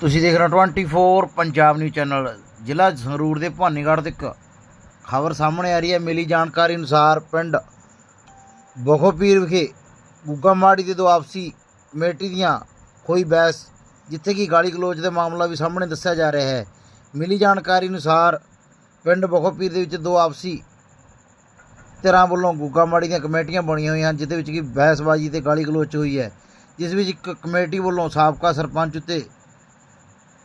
ਤੁਸੀਂ ਦੇਖ ਰਹੇ ਹੋ 24 ਪੰਜਾਬ ਨਿਊਜ਼ ਚੈਨਲ ਜ਼ਿਲ੍ਹਾ ਸੰਗਰੂਰ ਦੇ ਭਾਨੀਗੜ੍ਹ ਤੋਂ ਇੱਕ ਖਬਰ ਸਾਹਮਣੇ ਆ ਰਹੀ ਹੈ, ਮਿਲੀ ਜਾਣਕਾਰੀ ਅਨੁਸਾਰ ਪਿੰਡ ਬਖੋਪੀਰ ਵਿਖੇ ਗੁੱਗਾ ਮਾੜੀ ਦੇ ਦੋ ਆਪਸੀ ਕਮੇਟੀ ਦੀਆਂ ਹੋਈ ਬਹਿਸ, ਜਿੱਥੇ ਕਿ ਗਾਲੀ ਗਲੋਚ ਦਾ ਮਾਮਲਾ ਵੀ ਸਾਹਮਣੇ ਦੱਸਿਆ ਜਾ ਰਿਹਾ ਹੈ। ਮਿਲੀ ਜਾਣਕਾਰੀ ਅਨੁਸਾਰ ਪਿੰਡ ਬਖੋਪੀਰ ਦੇ ਵਿੱਚ ਦੋ ਆਪਸੀ ਧਿਰਾਂ ਵੱਲੋਂ ਗੁੱਗਾ ਮਾੜੀ ਦੀਆਂ ਕਮੇਟੀਆਂ ਬਣੀਆਂ ਹੋਈਆਂ ਹਨ ਜਿਸ ਦੇ ਵਿੱਚ ਕਿ ਬਹਿਸਬਾਜ਼ੀ ਤੇ ਗਾਲੀ ਗਲੋਚ ਹੋਈ ਹੈ। ਜਿਸ ਵਿੱਚ ਇੱਕ ਕਮੇਟੀ ਵੱਲੋਂ ਸਾਬਕਾ ਸਰਪੰਚ ਉੱਤੇ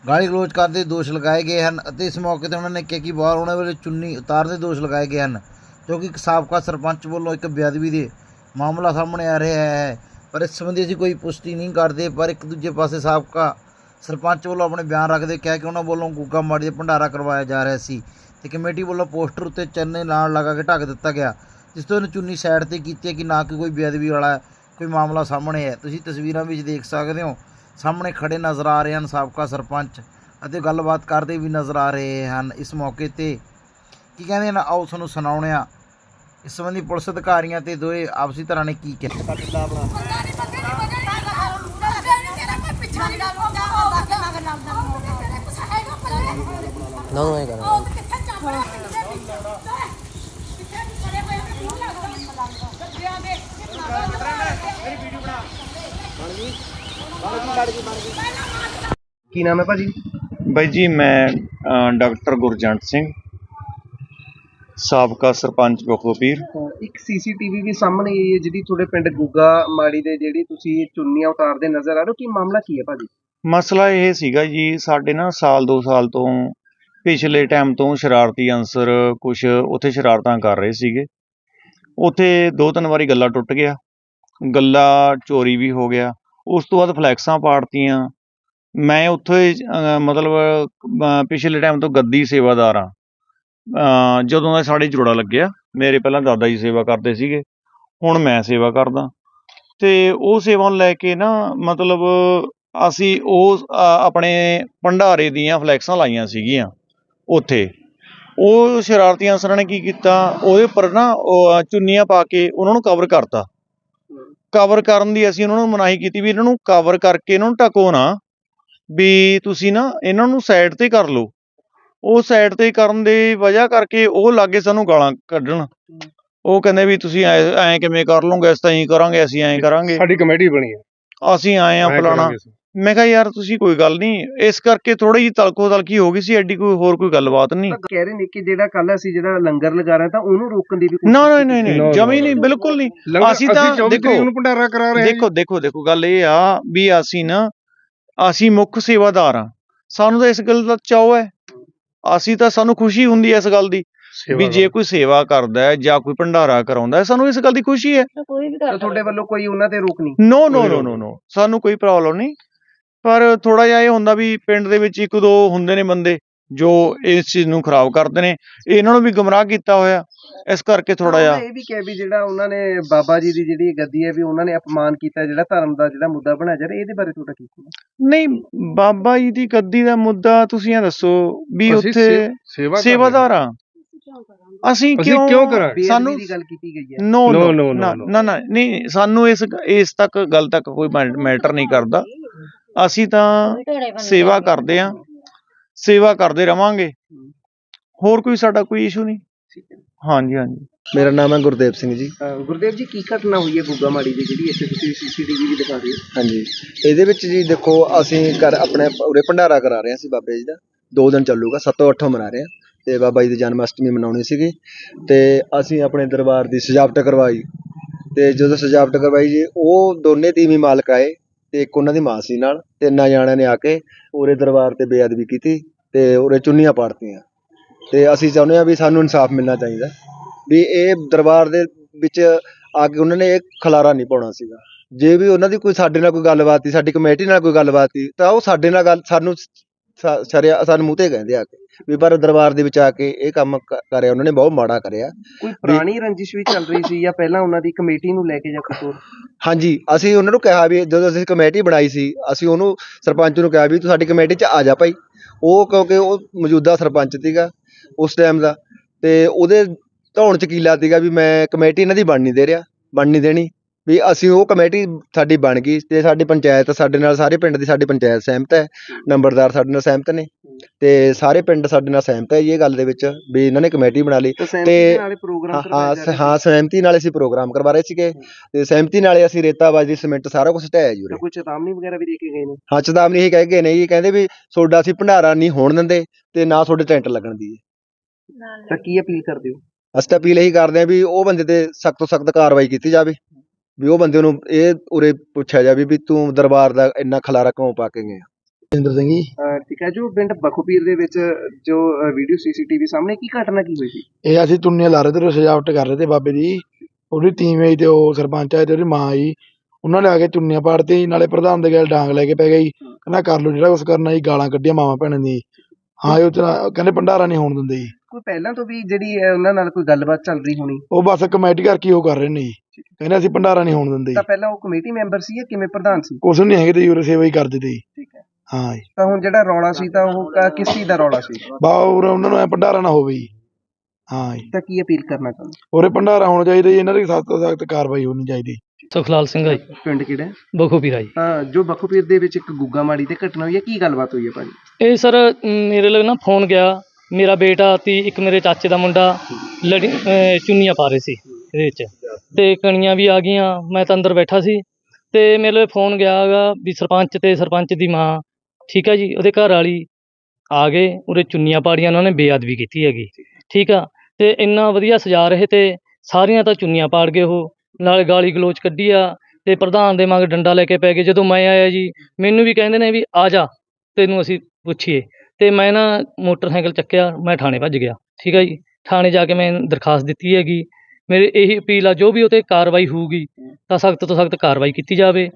ਗਾਲੀ ਗਲੋਚ ਕਰਦੇ ਦੇ ਦੋਸ਼ ਲਗਾਏ ਗਏ ਹਨ ਅਤੇ ਇਸ ਮੌਕੇ ਤੇ ਉਹਨਾਂ ਨੇ ਕਿਹਾ ਕਿ ਬਾਹਰ ਉਹਨਾਂ ਵੇਲੇ ਚੁੰਨੀ ਉਤਾਰਨ ਦੇ ਦੋਸ਼ ਲਗਾਏ ਗਏ ਹਨ, ਜੋ ਕਿ ਇੱਕ ਸਾਬਕਾ ਸਰਪੰਚ ਵੱਲੋਂ ਇੱਕ ਬੇਅਦਬੀ ਦੇ ਮਾਮਲਾ ਸਾਹਮਣੇ ਆ ਰਿਹਾ ਹੈ। ਪਰ ਇਸ ਸੰਬੰਧੀ ਅਸੀਂ ਕੋਈ ਪੁਸ਼ਟੀ ਨਹੀਂ ਕਰਦੇ, ਪਰ ਇੱਕ ਦੂਜੇ ਪਾਸੇ ਸਾਬਕਾ ਸਰਪੰਚ ਵੱਲੋਂ ਆਪਣੇ ਬਿਆਨ ਰੱਖਦੇ ਕਿਹਾ ਕਿ ਉਹਨਾਂ ਵੱਲੋਂ ਗੁੱਗਾ ਮਾੜੀ ਦਾ ਭੰਡਾਰਾ ਕਰਵਾਇਆ ਜਾ ਰਿਹਾ ਸੀ ਤੇ ਕਮੇਟੀ ਵੱਲੋਂ ਪੋਸਟਰ ਉੱਤੇ ਚੰਨੇ ਨਾਲ ਲਗਾ ਕੇ ਢੱਕ ਦਿੱਤਾ ਗਿਆ, ਜਿਸ ਤੋਂ ਇਹਨੂੰ ਚੁੰਨੀ ਸਾਈਡ ਤੇ ਕੀਤੀ ਹੈ ਕਿ ਨਾ ਕਿ ਕੋਈ ਬੇਅਦਬੀ ਵਾਲਾ ਕੋਈ ਮਾਮਲਾ ਸਾਹਮਣੇ ਹੈ ਤੁਸੀਂ ਤਸਵੀਰਾਂ ਵਿੱਚ ਦੇਖ ਸਕਦੇ ਹੋ ਸਾਹਮਣੇ ਖੜੇ ਨਜ਼ਰ ਆ ਰਹੇ ਹਨ ਸਾਬਕਾ ਸਰਪੰਚ ਅਤੇ ਗੱਲਬਾਤ ਕਰਦੇ ਵੀ ਨਜ਼ਰ ਆ ਰਹੇ ਹਨ। ਇਸ ਮੌਕੇ ਤੇ ਕੀ ਕਹਿੰਦੇ ਨੇ ਆਓ ਤੁਹਾਨੂੰ ਸੁਣਾਉਣੇ ਆ ਇਸ ਸੰਬੰਧੀ ਪੁਲਿਸ ਅਧਿਕਾਰੀਆਂ ਤੇ ਦੋਏ ਆਪਸੀ ਤਰ੍ਹਾਂ ਨੇ ਕੀ ਕਿਹਾ? ਨਾ ਨਾ ਇਹ ਕਰ ਕੀ ਨਾਮ ਹੈ ਭਾਜੀ? ਬਾਈ ਜੀ ਮੈਂ ਡਾਕਟਰ ਗੁਰਜੰਟ ਸਿੰਘ। ਸਾਬਕਾ ਸਰਪੰਚ ਬਖੋਪੀਰ ਇੱਕ ਸੀਸੀਟੀਵੀ ਵੀ ਸਾਹਮਣੇ ਆਈ ਹੈ ਜਿਹਦੀ ਤੁਹਾਡੇ ਪਿੰਡ ਗੁੱਗਾ ਮਾੜੀ ਦੇ ਜਿਹੜੀ ਤੁਸੀਂ ਚੁੰਨੀਆਂ ਉਤਾਰਦੇ ਨਜ਼ਰ ਆ ਰਹੇ ਹੋ। ਕੀ ਮਾਮਲਾ ਕੀ ਹੈ ਭਾਜੀ? ਮਸਲਾ ਇਹ ਸੀਗਾ ਜੀ ਸਾਡੇ ਨਾ ਸਾਲ ਦੋ ਸਾਲ ਤੋਂ ਪਿਛਲੇ ਟਾਈਮ ਤੋਂ ਸ਼ਰਾਰਤੀ ਅਨਸਰ ਕੁਝ ਉੱਥੇ ਸ਼ਰਾਰਤਾਂ ਕਰ ਰਹੇ ਸੀਗੇ। ਉੱਥੇ ਦੋ ਤਿੰਨ ਵਾਰੀ ਗੱਲਾ ਟੁੱਟ ਗਿਆ। ਗੱਲਾ ਚੋਰੀ ਵੀ ਹੋ ਗਿਆ। ਉਸ ਤੋਂ ਬਾਅਦ ਫਲੈਕਸਾਂ ਪਾੜਤੀਆਂ। ਮੈਂ ਉੱਥੇ ਮਤਲਬ ਪਿਛਲੇ ਟਾਈਮ ਤੋਂ ਗੱਦੀ ਸੇਵਾਦਾਰ ਆ ਅ, ਜਦੋਂ ਦਾ ਸਾਡੇ ਜੋੜਾ ਲੱਗਿਆ ਮੇਰੇ ਪਹਿਲਾਂ ਦਾਦਾ ਜੀ ਸੇਵਾ ਕਰਦੇ ਸੀਗੇ ਹੁਣ ਮੈਂ ਸੇਵਾ ਕਰਦਾ। ਤੇ ਉਹ ਸੇਵਾ ਨੂੰ ਲੈ ਕੇ ਨਾ ਮਤਲਬ ਅਸੀਂ ਉਹ ਆਪਣੇ ਭੰਡਾਰੇ ਦੀਆਂ ਫਲੈਕਸਾਂ ਲਾਈਆਂ ਸੀਗੀਆਂ ਉੱਥੇ। ਉਹ ਸ਼ਰਾਰਤੀ ਅਨਸਰਾਂ ਨੇ ਕੀ ਕੀਤਾ ਉਹਦੇ ਉੱਪਰ ਨਾ ਉਹ ਚੁੰਨੀਆਂ ਪਾ ਕੇ ਉਹਨਾਂ ਨੂੰ ਕਵਰ ਕਰਤਾ। ਕਵਰ ਕਰਨ ਦੀ ਅਸੀਂ ਉਹਨਾਂ ਨੂੰ ਮਨਾਹੀ ਕੀਤੀ ਵੀ ਇਹਨਾਂ ਨੂੰ ਕਵਰ ਕਰਕੇ ਇਹਨਾਂ ਨੂੰ ਢਕੋ ਨਾ ਵੀ ਤੁਸੀਂ ਨਾ ਇਹਨਾਂ ਨੂੰ ਸਾਈਡ ਤੇ ਕਰ ਲਓ। ਉਹ ਸਾਈਡ ਤੇ ਕਰਨ ਦੀ ਵਜ੍ਹਾ ਕਰਕੇ ਉਹ ਲਾਗੇ ਸਾਨੂੰ ਗਾਲਾਂ ਕੱਢਣ। ਉਹ ਕਹਿੰਦੇ ਵੀ ਤੁਸੀਂ ਐ ਕਿਵੇਂ ਕਰ ਲਓਗੇ ਅਸੀਂ ਤਾਂ ਐਂ ਕਰਾਂਗੇ ਅਸੀਂ ਐਂ ਕਰਾਂਗੇ। ਸਾਡੀ ਕਮੇਟੀ ਬਣੀ ਹੈ। ਅਸੀਂ ਆਏ ਆ ਫਲਾਣਾ। ਮੈਂ ਕਿਹਾ ਯਾਰ ਤੁਸੀਂ ਕੋਈ ਗੱਲ ਨਹੀਂ ਇਸ ਕਰਕੇ ਥੋੜੀ ਜਿਹੀ ਤਲਕੋ ਤਲਕੀ ਹੋ ਗਈ ਸੀ ਐਡੀ ਕੋਈ ਹੋਰ ਕੋਈ ਗੱਲਬਾਤ ਨਹੀਂ। ਕਹਿ ਰਹੇ ਨੇ ਕਿ ਜਿਹੜਾ ਕੱਲ ਅਸੀਂ ਜਿਹੜਾ ਲੰਗਰ ਲਗਾ ਰਹੇ ਤਾਂ ਉਹਨੂੰ ਰੋਕਣ ਦੀ ਵੀ ਨਾ ਨਾ ਨਹੀਂ ਨਹੀਂ ਜਮੀ ਨਹੀਂ. ਬਿਲਕੁਲ ਨਹੀਂ। ਅਸੀਂ ਤਾਂ 24 ਦੇਖੋ- ਤਰੀਕ ਨੂੰ ਭੰਡਾਰਾ ਕਰਾ ਰਹੇ ਹਾਂ ਦੇਖੋ ਦੇਖੋ ਦੇਖੋ ਗੱਲ ਇਹ ਆ ਵੀ ਅਸੀਂ ਨਾ ਅਸੀਂ ਮੁੱਖ ਸੇਵਾਦਾਰ ਆ ਸਾਨੂੰ ਤਾਂ ਇਸ ਗੱਲ ਦਾ ਚਾਅ ਹੈ। ਅਸੀਂ ਤਾਂ ਸਾਨੂੰ ਖੁਸ਼ੀ ਹੁੰਦੀ ਹੈ ਇਸ ਗੱਲ ਦੀ ਜੀ। ਵੀ ਜੇ ਕੋਈ ਸੇਵਾ ਕਰਦਾ ਹੈ ਜਾਂ ਕੋਈ ਭੰਡਾਰਾ ਕਰਾਉਂਦਾ ਹੈ ਸਾਨੂੰ ਇਸ ਗੱਲ ਦੀ ਖੁਸ਼ੀ ਹੈ। ਤਾਂ ਤੁਹਾਡੇ ਵੱਲੋਂ ਕੋਈ ਉਹਨਾਂ ਤੇ ਰੋਕ ਨਹੀਂ? ਨੋ ਨੋ ਨੋ ਨੋ ਨੋ ਸਾਨੂੰ ਕੋਈ ਪ੍ਰੋਬਲਮ ਨਹੀਂ। ਪਰ ਥੋੜਾ ਜਿਹਾ ਇਹ ਹੁੰਦਾ ਵੀ ਪਿੰਡ ਦੇ ਵਿੱਚ ਇੱਕ ਦੋ ਹੁੰਦੇ ਨੇ ਬੰਦੇ ਜੋ ਇਸ ਚੀਜ਼ ਨੂੰ ਖਰਾਬ ਕਰਦੇ ਨੇ ਇਹਨਾਂ ਨੂੰ ਵੀ ਗੁੰਮਰਾਹ ਕੀਤਾ ਹੋਇਆ ਇਸ ਕਰਕੇ ਥੋੜਾ ਜਿਹਾ ਇਹ ਵੀ ਕਿਹਾ ਵੀ ਜਿਹੜਾ ਉਹਨਾਂ ਨੇ ਬਾਬਾ ਜੀ ਦੀ ਜਿਹੜੀ ਗੱਦੀ ਹੈ ਵੀ ਉਹਨਾਂ ਨੇ ਅਪਮਾਨ ਕੀਤਾ ਜਿਹੜਾ ਧਰਮ ਦਾ ਜਿਹੜਾ ਮੁੱਦਾ ਬਣਾਇਆ ਜਾ ਰਿਹਾ ਇਹਦੇ ਬਾਰੇ ਤੁਹਾਡਾ ਕੀ ਕਹਿਣਾ ਨਹੀਂ ਬਾਬਾ ਜੀ ਦੀ ਗੱਦੀ ਦਾ ਮੁੱਦਾ ਤੁਸੀਂ ਇਹ ਦੱਸੋ ਵੀ ਉੱਥੇ ਸੇ- ਸੇਵਾ ਕਰ ਸੇਵਾਦਾਰ ਆ ਅਸੀਂ ਅਸੀਂ ਕਿਉਂ ਕਿਉਂ ਕਰਾਂਗੇ? ਸਾਨੂੰ ਦੀ ਗੱਲ ਕੀਤੀ ਗਈ ਹੈ ਨੋ ਨੋ. ਨਾ ਨਾ ਨਹੀਂ ਸਾਨੂੰ ਇਸ ਇਸ ਤੱਕ ਗੱਲ ਤੱਕ ਕੋਈ ਮੈਟਰ ਨਹੀਂ ਕਰਦਾ ਅਸੀਂ ਤਾਂ ਸੇਵਾ ਕਰਦੇ ਆ ਸੇਵਾ ਕਰਦੇ ਰਵਾਂਗੇ। ਹੋਰ ਕੋਈ ਸਾਡਾ ਕੋਈ ਇਸ਼ੂ ਨਹੀਂ? ਹਾਂਜੀ ਹਾਂਜੀ। ਮੇਰਾ ਨਾਮ ਹੈ ਗੁਰਦੇਵ ਸਿੰਘ ਜੀ। ਗੁਰਦੇਵ ਜੀ ਕੀ ਘਟਨਾ ਹੋਈ ਹੈ ਗੁੱਗਾ ਮਾੜੀ ਦੀ ਜਿਹੜੀ ਇੱਥੇ ਤੁਸੀਂ ਸੀਸੀਟੀਵੀ ਵੀ ਦਿਖਾ ਰਹੇ ਹੋ? ਹਾਂਜੀ। ਇਹਦੇ ਵਿੱਚ ਜੀ ਦੇਖੋ ਅਸੀਂ ਕਰ ਆਪਣੇ ਉਰੇ ਭੰਡਾਰਾ ਕਰਾ ਰਹੇ ਹਾਂ ਅਸੀਂ ਬਾਬੇ ਜੀ ਦਾ। ਦੋ ਦਿਨ ਚੱਲੂਗਾ 7 8 ਮਨਾ ਰਹੇ ਹਾਂ। ਤੇ ਬਾਬਾ ਜੀ ਦੀ ਜਨਮ ਅਸ਼ਟਮੀ ਮਨਾਉਣੀ ਸੀਗੀ। ਤੇ ਅਸੀਂ ਆਪਣੇ ਦਰਬਾਰ ਦੀ ਸਜਾਵਟ ਕਰਵਾਈ। ਤੇ ਜਦੋਂ ਸਜਾਵਟ ਕਰਵਾਈ ਜੀ ਉਹ ਦੋਨੇ ਤੀਵੀਂ ਮਾਲਕ ਆਏ। ਤੇ ਇੱਕ ਉਹਨਾਂ ਦੀ ਮਾਂ ਸੀ ਨਾਲ, ਤਿੰਨਾਂ ਜਾਣਿਆਂ ਨੇ ਆ ਕੇ ਉਰੇ ਦਰਬਾਰ ਤੇ ਬੇਅਦਬੀ ਕੀਤੀ ਤੇ ਉਰੇ ਚੁੰਨੀਆਂ ਪਾੜਤੀਆਂ। ਤੇ ਅਸੀਂ ਚਾਹੁੰਦੇ ਹਾਂ ਵੀ ਸਾਨੂੰ ਇਨਸਾਫ ਮਿਲਣਾ ਚਾਹੀਦਾ। ਵੀ ਇਹ ਦਰਬਾਰ ਦੇ ਵਿੱਚ ਆ ਕੇ ਉਹਨਾਂ ਨੇ ਇਹ ਖਲਾਰਾ ਨਹੀਂ ਪਾਉਣਾ ਸੀਗਾ। ਜੇ ਵੀ ਉਹਨਾਂ ਦੀ ਕੋਈ ਸਾਡੇ ਨਾਲ ਕੋਈ ਗੱਲਬਾਤ ਸੀ, ਸਾਡੀ ਕਮੇਟੀ ਨਾਲ ਕੋਈ ਗੱਲਬਾਤ ਸੀ, ਤਾਂ ਉਹ ਸਾਡੇ ਨਾਲ ਗੱਲ ਸਾਨੂੰ ਸ਼ਰਿਆ ਸਾਨੂੰ ਮੂੰਹ ਤੇ ਕਹਿੰਦੇ ਆ ਕੇ ਵੀ ਪਰ ਦਰਬਾਰ ਦੇ ਵਿੱਚ ਆ ਕੇ ਇਹ ਕੰਮ ਕ- ਕਰਿਆ ਉਹਨਾਂ ਨੇ ਬਹੁਤ ਮਾੜਾ ਕਰਿਆ। ਕੋਈ ਪੁਰਾਣੀ ਰੰਜਿਸ਼ ਵੀ ਚੱਲ ਰਹੀ ਸੀ ਜਾਂ ਪਹਿਲਾਂ ਉਹਨਾਂ ਦੀ ਕਮੇਟੀ ਨੂੰ ਲੈ ਕੇ ਜਾਂ ਕੁਝ ਹੋਰ? ਹਾਂਜੀ ਅਸੀਂ ਉਹਨਾਂ ਨੂੰ ਕਿਹਾ ਵੀ ਜਦੋਂ ਅਸੀਂ ਕਮੇਟੀ ਬਣਾਈ ਸੀ ਅਸੀਂ ਉਹਨੂੰ ਸਰਪੰਚ ਨੂੰ ਕਿਹਾ ਵੀ ਤੂੰ ਸਾਡੀ ਕਮੇਟੀ 'ਚ ਆ ਜਾ ਭਾਈ। ਉਹ ਕਿਉਂਕਿ ਉਹ ਮੌਜੂਦਾ ਸਰਪੰਚ ਸੀਗਾ ਉਸ ਟਾਈਮ ਦਾ ਤੇ ਉਹਦੇ ਧੌਣ 'ਚ ਕੀਲਾ ਸੀਗਾ ਵੀ ਮੈਂ ਕਮੇਟੀ ਇਹਨਾਂ ਦੀ ਬਣ ਨਹੀਂ ਦੇ ਰਿਹਾ ਬਣ ਨਹੀਂ ਦੇਣੀ। ਵੀ ਅਸੀਂ ਉਹ ਕਮੇਟੀ ਸਾਡੀ ਬਣ ਗਈ ਤੇ ਸਾਡੀ ਪੰਚਾਇਤ ਸਾਡੇ ਨਾਲ ਸਾਰੇ ਪਿੰਡ ਦੀ ਸਾਡੀ ਪੰਚਾਇਤ ਸਹਿਮਤ ਹੈ ਨੰਬਰਦਾਰ ਸਾਡੇ ਨਾਲ ਸਹਿਮਤ ਨੇ ਤੇ ਸਾਰੇ ਪਿੰਡ ਸਾਡੇ ਨਾਲ ਸਹਿਮਤ ਹੈ ਜੀ ਇਹ ਗੱਲ ਦੇ ਵਿੱਚ ਵੀ ਇਹਨਾਂ ਨੇ ਕਮੇਟੀ ਬਣਾ ਲਈ ਤਾਂ ਹਾਂ ਸਹਿਮਤੀ ਨਾਲ ਅਸੀਂ ਪ੍ਰੋਗਰਾਮ ਕਰਵਾ ਰਹੇ ਸੀਗੇ ਤੇ ਸਹਿਮਤੀ ਨਾਲੇ ਅਸੀਂ ਰੇਤਾਬਾਜੀ ਸੀਮੈਂਟ ਸਾਰਾ ਕੁਝ ਢਾਇਆ ਜੀ ਉਰੇ। ਕੋਈ ਚੇਤਾਵਨੀ ਵਗੈਰਾ ਵੀ ਦੇ ਕੇ ਗਏ ਨੇ? ਹਾਂ ਚੇਤਾਵਨੀ ਇਹ ਕਹਿ ਗਏ ਨੇ ਜੀ ਕਹਿੰਦੇ ਵੀ ਤੁਹਾਡਾ ਅਸੀਂ ਭੰਡਾਰਾ ਨਹੀਂ ਹੋਣ ਦਿੰਦੇ ਤੇ ਨਾ ਤੁਹਾਡੇ ਟੈਂਟ ਲੱਗਣ ਦੀ ਤਾਂ ਕੀ ਅਪੀਲ ਕਰਦੇ ਹੋ? ਅਸੀਂ ਤਾਂ ਅਪੀਲ ਇਹੀ ਕਰਦੇ ਹਾਂ ਵੀ ਉਹ ਬੰਦੇ ਤੇ ਸਖਤ ਤੋਂ ਸਖਤ ਕਾਰਵਾਈ ਕੀਤੀ ਜਾਵੇ। ਵੀ ਉਹ ਬੰਦੇ ਨੂੰ ਇਹ ਉਰੇ ਪੁੱਛਿਆ ਜਾਵੇ ਵੀ ਤੂੰ ਦਰਬਾਰ ਦਾ ਇੰਨਾ ਖਲਾਰਾ ਕਿਉਂ ਪਾ ਕੇ ਗਿਆ ਇੰਦਰ ਸਿੰਘ ਜੀ। ਅਹ ਠੀਕ ਹੈ ਜੋ ਪਿੰਡ ਬਖੂਪੀਰ ਦੇ ਵਿੱਚ ਜੋ ਵੀਡੀਓ ਸੀਸੀਟੀਵੀ ਸਾਹਮਣੇ ਕੀ ਘਟਨਾ ਕੀ ਹੋਈ ਸੀ? ਇਹ ਅਸੀਂ ਤੁੰਨੀਆਂ ਲਾ ਰਹੇ ਤੇ ਉਰੇ ਸਜਾਵਟ ਕਰ ਰਹੇ ਤੇ ਬਾਬੇ ਦੀ। ਉਹਦੀ ਟੀਮ ਆਈ ਤੇ ਉਹ ਸਰਪੰਚ ਆਏ ਤੇ ਉਹਦੀ ਮਾਂ ਆਈ। ਉਹਨਾਂ ਨੇ ਆ ਕੇ ਚੁੰਨੀਆਂ ਪਾੜਤੀ ਜੀ, ਨਾਲੇ ਪ੍ਰਧਾਨ ਦੇ ਗੱਲ ਡਾਂਗ ਲੈ ਕੇ ਪੈ ਗਈ ਕਹਿੰਦਾ ਕਰ ਲਓ ਜਿਹੜਾ ਕੁਛ ਕਰਨਾ ਜੀ ਗਾਲਾਂ ਕੱਢੀਆਂ ਮਾਵਾਂ ਭੈਣਾਂ ਦੀ ਹਾਂ ਇਹ ਉਤਰਾ ਕਹਿੰਦੇ ਭੰਡਾਰਾ ਨਹੀਂ ਹੋਣ ਦਿੰਦੇ ਜੀ। ਕੋਈ ਪਹਿਲਾਂ ਤੋਂ ਵੀ ਜਿਹੜੀ ਅਹ, ਉਹਨਾਂ ਨਾਲ ਕੋਈ ਗੱਲਬਾਤ ਚੱਲ ਰਹੀ ਹੋਣੀ? ਉਹ ਬਸ ਕਮੇਟੀ ਕਰਕੇ ਉਹ ਕਰ ਰਹੇ ਨੇ ਜੀ। ਕਹਿੰਦੇ ਅਸੀਂ ਭੰਡਾਰਾ ਨਹੀਂ ਹੋਣ ਦਿੰਦੇ। ਤਾਂ ਪਹਿਲਾਂ ਉਹ ਕਮੇਟੀ ਮੈਂਬਰ ਸੀ ਜਾਂ ਕਿਵੇਂ ਪ੍ਰਧਾਨ ਸੀ? ਕੁਛ ਨਹੀਂ ਹੈਗੇ ਤੇ ਜੀ ਉਰੇ ਸੇਵਾ ਹੀ ਕਰਦੇ ਤੇ। ਜੀ ਠੀਕ ਹੈ। ਹਾਂ ਜੀ। ਤਾਂ ਹੁਣ ਜਿਹੜਾ ਰੌਲਾ ਸੀ ਤਾਂ ਉਹ ਕ- ਕਿਸ ਚੀਜ਼ ਦਾ ਰੌਲਾ ਸੀ? ਬਾ ਉਰੇ ਉਹਨਾਂ ਨੂੰ ਐ ਭੰਡਾਰਾ ਨਾ ਹੋਵੇ। ਜੀ ਹਾਂ ਜੀ। ਤਾਂ ਕੀ ਅਪੀਲ ਕਰਨਾ ਚਾਹੁੰਦੇ? ਉਰੇ ਭੰਡਾਰਾ ਹੋਣਾ ਚਾਹੀਦਾ ਜੀ ਇਹਨਾਂ ਦੀ ਸਖਤ ਸਖਤ ਕਾਰਵਾਈ ਹੋਣੀ ਚਾਹੀਦੀ। ਸੁਖਲਾਲ ਸਿੰਘ ਹੈ ਪਿੰਡ ਕਿਹੜਾ? ਹੈ? ਬਖੂਪੀਰਾ ਜੀ ਤਾਂ ਜੋ ਬਖੂਪੀਰ ਦੇ ਵਿੱਚ ਇੱਕ ਗੁੱਗਾ ਮਾੜੀ ਤੇ ਘਟਨਾ ਹੋਈ ਹੈ ਕੀ ਗੱਲਬਾਤ ਹੋਈ ਹੈ ਭਾਜੀ? ਇਹ ਸਰ ਮੇਰੇ ਲਈ ਨਾ ਫੋਨ ਗਿਆ। ਮੇਰਾ ਬੇਟਾ ਤੇ ਇੱਕ ਮੇਰੇ ਚਾਚੇ ਦਾ ਮੁੰਡਾ ਲੜੀ ਅਹ ਚੁੰਨੀਆਂ ਪਾ ਰਹੇ ਸੀ ਇਹਦੇ ਵਿੱਚ। ਤੇ ਕਣੀਆਂ ਵੀ ਆ ਗਈਆਂ, ਮੈਂ ਤਾਂ ਅੰਦਰ ਬੈਠਾ ਸੀ। ਤੇ ਮੇਰੇ ਫੋਨ ਗਿਆ ਗਾ ਵੀ ਸਰਪੰਚ ਤੇ ਸਰਪੰਚ ਦੀ ਮਾਂ, ਠੀਕ ਆ ਜੀ, ਉਹਦੇ ਘਰ ਵਾਲੀ ਆ ਗਏ ਉਰੇ ਚੁੰਨੀਆਂ ਪਾੜੀਆਂ, ਉਹਨਾਂ ਨੇ ਬੇਅਦਬੀ ਕੀਤੀ ਹੈਗੀ, ਠੀਕ ਆ। ਤੇ ਇੰਨਾ ਵਧੀਆ ਸਜਾ ਰਹੇ ਤੇ ਸਾਰੀਆਂ ਤਾਂ ਚੁੰਨੀਆਂ ਪਾੜ ਗਏ ਉਹ, ਨਾਲ ਗਾਲੀ ਗਲੋਚ ਕੱਢੀ ਆ, ਤੇ ਪ੍ਰਧਾਨ ਦੇ ਮਗਰ ਡੰਡਾ ਲੈ ਕੇ ਪੈ ਗਏ, ਜਦੋਂ ਮੈਂ ਆਇਆ ਜੀ, ਮੈਨੂੰ ਵੀ ਕਹਿੰਦੇ ਨੇ ਵੀ ਆ ਜਾ, ਤੈਨੂੰ ਅਸੀਂ ਪੁੱਛੀਏ। ਤੇ ਮੈਂ ਨਾ ਮੋਟਰਸਾਈਕਲ ਚੱਕਿਆ, ਮੈਂ ਥਾਣੇ ਭੱਜ ਗਿਆ, ਠੀਕ ਹੈ ਜੀ। ਥਾਣੇ ਜਾ ਕੇ ਮੈਂ ਦਰਖਾਸਤ ਦਿੱਤੀ ਹੈਗੀ ਮੇਰੀ ਇਹੀ ਅਪੀਲ ਆ ਜੋ ਵੀ ਉਹ 'ਤੇ ਕਾਰਵਾਈ ਹੋਊਗੀ ਤਾਂ ਸਖਤ ਤੋਂ ਸਖਤ ਕਾਰਵਾਈ ਕੀਤੀ ਜਾਵੇ।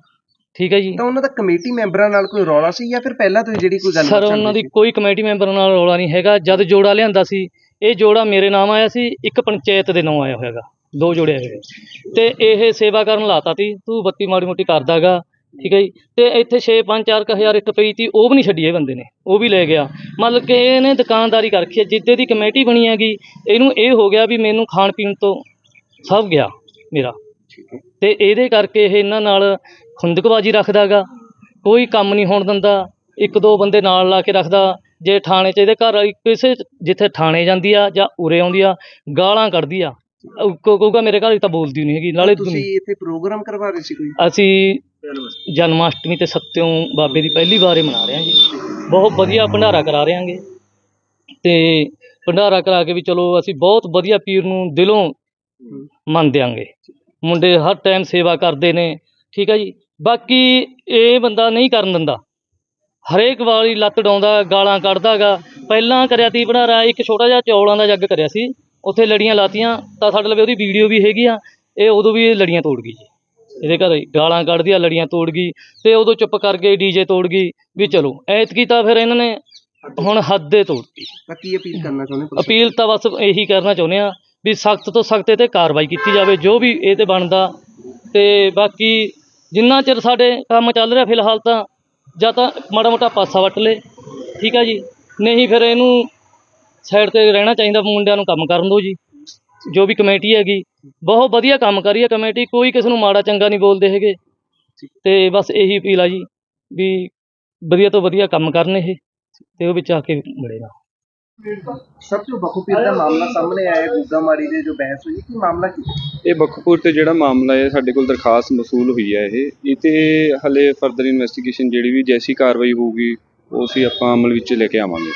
ਠੀਕ ਹੈ ਜੀ? ਤਾਂ ਉਹਨਾਂ ਦਾ ਕਮੇਟੀ ਮੈਂਬਰਾਂ ਨਾਲ ਕੋਈ ਰੌਲਾ ਸੀ ਜਾਂ ਫਿਰ ਪਹਿਲਾਂ ਤੋਂ ਹੀ ਜਿਹੜੀ ਕੋਈ ਗੱਲਬਾਤ ਸਰ ਉਹਨਾਂ ਦੀ ਕੋਈ ਕਮੇਟੀ ਮੈਂਬਰ ਨਾਲ ਰੌਲਾ ਨਹੀਂ ਹੈਗਾ। ਜਦ ਜੋੜਾ ਲਿਆਂਦਾ ਸੀ ਇਹ ਜੋੜਾ ਮੇਰੇ ਨਾਮ ਆਇਆ ਸੀ ਇੱਕ ਪੰਚਾਇਤ ਦੇ ਨਾਮ ਆਇਆ ਹੋਇਆਗਾ। ਦੋ ਜੋੜੇ ਹੋਏ ਤੇ ਇਹ ਸੇਵਾ ਕਰਨ ਲਾਤਾ ਤੀ ਤੂੰ ਬੱਤੀ ਮਾੜੀ ਮੋਟੀ ਕਰਦਾਗਾ ਠੀਕ ਹੈ ਜੀ? ਤੇ ਇੱਥੇ 6 5 4 ਹਜ਼ਾਰ ਇੱਟ ਪਈ ਤੀ ਉਹ ਵੀ ਨਹੀਂ ਛੱਡੀ ਇਹ ਬੰਦੇ ਨੇ। ਉਹ ਵੀ ਲੈ ਗਿਆ। ਮਤਲਬ ਕਿ ਇਹਨੇ ਦੁਕਾਨਦਾਰੀ ਕਰ ਰੱਖੀ ਹੈ। ਜਿੱਦੇ ਦੀ ਕਮੇਟੀ ਬਣੀ ਹੈਗੀ ਇਹਨੂੰ ਇਹ ਹੋ ਗਿਆ ਵੀ ਮੈਨੂੰ ਖਾਣ ਪੀਣ ਤੋਂ ਸਭ ਗਿਆ ਮੇਰਾ। ਤੇ ਇਹਦੇ ਕਰਕੇ ਇਹ ਇਹਨਾਂ ਨਾਲ ਖੁੰਦਕਬਾਜੀ ਰੱਖਦਾਗਾ ਕੋਈ ਕੰਮ ਨਹੀਂ ਹੋਣ ਦਿੰਦਾ। ਇੱਕ ਦੋ ਬੰਦੇ ਨਾਲ ਲਾ ਕੇ ਰੱਖਦਾ। ਜੇ ਥਾਣੇ 'ਚ ਇਹਦੇ ਘਰ ਵਾਲੀ ਕਿਸੇ ਜਿੱਥੇ ਥਾਣੇ ਜਾਂਦੀ ਆ ਜਾਂ ਉਰੇ ਆਉਂਦੀ ਆ ਗਾਲਾਂ ਕੱਢਦੀ ਆ। ਉਹ ਕਹੂ- ਕਹੂਗਾ ਮੇਰੇ ਘਰ ਵਾਲੀ ਤਾਂ ਬੋਲਦੀ ਨਹੀਂ ਹੈਗੀ ਨਾਲੇ ਤੁਸੀਂ ਤੁਸੀਂ ਇੱਥੇ ਪ੍ਰੋਗਰਾਮ ਕਰਵਾ ਰਹੇ ਸੀ ਕੋਈ? ਅਸੀਂ ਜਨਮ ਅਸ਼ਟਮੀ ਤੇ ਸੱਤਿਓਂ ਬਾਬੇ ਦੀ ਪਹਿਲੀ ਵਾਰ ਹੀ ਮਨਾ ਰਹੇ ਹਾਂ ਜੀ ਬਹੁਤ ਵਧੀਆ ਭੰਡਾਰਾ ਕਰਾ ਰਹੇ ਹਾਂਗੇ। ਤੇ ਭੰਡਾਰਾ ਕਰਾ ਕੇ ਵੀ ਚਲੋ ਅਸੀਂ ਬਹੁਤ ਵਧੀਆ ਪੀਰ ਨੂੰ ਦਿਲੋਂ ਮੰਨ ਦਿਆਂਗੇ। ਮੁੰਡੇ ਹਰ ਟਾਈਮ ਸੇਵਾ ਕਰਦੇ ਨੇ ਠੀਕ ਹੈ ਜੀ। ਬਾਕੀ ਇਹ ਬੰਦਾ ਨਹੀਂ ਕਰਨ ਦਿੰਦਾ। ਹਰੇਕ ਵਾਲੀ ਲੱਤ ਡਾਉਂਦਾ ਗਾਲਾਂ ਕੱਢਦਾਗਾ। ਪਹਿਲਾਂ ਕਰਿਆ ਤੀ ਭੰਡਾਰਾ ਇੱਕ ਛੋਟਾ ਜਿਹਾ ਚੌਲਾਂ ਦਾ ਜੱਗ ਕਰਿਆ ਸੀ। ਉੱਥੇ ਲੜੀਆਂ ਲਾਤੀਆਂ ਤਾਂ ਸਾਡੇ ਲਵੇ ਉਹਦੀ ਵੀਡੀਓ ਵੀ ਹੈਗੀ ਆ। ਇਹ ਉਦੋਂ ਵੀ ਲੜੀਆਂ ਤੋੜ ਗਈ ਜੀ। ਇਹਦੇ ਘਰ ਗਾਲਾਂ ਕੱਢਦੀ ਆ ਲੜੀਆਂ ਤੋੜ ਗਈ। ਤੇ ਉਦੋਂ ਚੁੱਪ ਕਰ ਗਏ ਡੀਜੇ ਤੋੜ ਗਈ ਵੀ ਚਲੋ ਐਤਕੀ ਤਾਂ ਫਿਰ ਇਹਨਾਂ ਨੇ ਹੁਣ ਹੱਦੇ ਤੋੜਤੀ। ਕੀ ਅਪੀਲ ਕਰਨਾ ਚਾਹੁੰਦੇ? ਅਪੀਲ ਤਾਂ ਬਸ ਇਹੀ ਕਰਨਾ ਚਾਹੁੰਦੇ ਆ ਵੀ ਸਖਤ ਤੋਂ ਸਖਤ ਇਹ ਤੇ ਕਾਰਵਾਈ ਕੀਤੀ ਜਾਵੇ, ਜੋ ਵੀ ਇਹ ਤੇ ਬਣਦਾ। ਤੇ ਬਾਕੀ ਜਿੰਨਾ ਚਿਰ ਸਾਡੇ ਕੰਮ ਚੱਲ ਰਿਹਾ ਫਿਲਹਾਲ ਤਾਂ, ਜਾਂ ਤਾਂ ਮਾੜਾ ਮੋਟਾ ਪਾਸਾ ਵੱਟ ਲੇ, ਠੀਕ ਆ ਜੀ। ਨਹੀਂ ਫਿਰ ਇਹਨੂੰ ਸਾਈਡ ਤੇ ਰਹਿਣਾ ਚਾਹੀਦਾ ਮੁੰਡਿਆਂ ਨੂੰ ਕੰਮ ਕਰਨ ਦਿਓ ਜੀ। ਜੋ ਵੀ ਕਮੇਟੀ ਹੈਗੀ, ਬਹੁਤ ਵਧੀਆ ਕੰਮ ਕਰੀ ਹੈ ਕਮੇਟੀ, ਕੋਈ ਕਿਸੇ ਨੂੰ ਮਾੜਾ ਚੰਗਾ ਨਹੀਂ ਬੋਲਦੇ ਹੈਗੇ। ਤੇ ਬਸ ਇਹੀ ਅਪੀਲ ਆ ਜੀ, ਵੀ ਵਧੀਆ ਤੋਂ ਵਧੀਆ ਕੰਮ ਕਰਨ ਇਹ, ਤੇ ਉਹ ਵਿੱਚ ਆ ਕੇ ਮਿਲੇਗਾ ਸਭ ਤੋਂ ਬਖੂਪੀਰ ਦਾ ਮਾਮਲਾ ਸਾਹਮਣੇ ਆਇਆ ਗੁੱਗਾ ਮਾੜੀ ਦੇ ਜੋ ਬਹਿਸ ਹੋਈ, ਕੀ ਮਾਮਲਾ ਕੀ? ਇਹ ਬਖਪੂਰ ਤੇ ਜਿਹੜਾ ਮਾਮਲਾ ਹੈ, ਸਾਡੇ ਕੋਲ ਦਰਖਾਸਤ ਮਸੂਲ ਹੋਈ ਹੈ ਇਹ। ਇਹ ਤੇ ਹਲੇ ਫਰਦਰ ਇਨਵੈਸਟੀਗੇਸ਼ਨ ਜਿਹੜੀ ਵੀ ਜੈਸੀ ਕਾਰਵਾਈ ਹੋਊਗੀ, ਉਹ ਅਸੀਂ ਆਪਾਂ ਅਮਲ ਵਿੱਚ ਲੈ ਕੇ ਆਵਾਂਗੇ।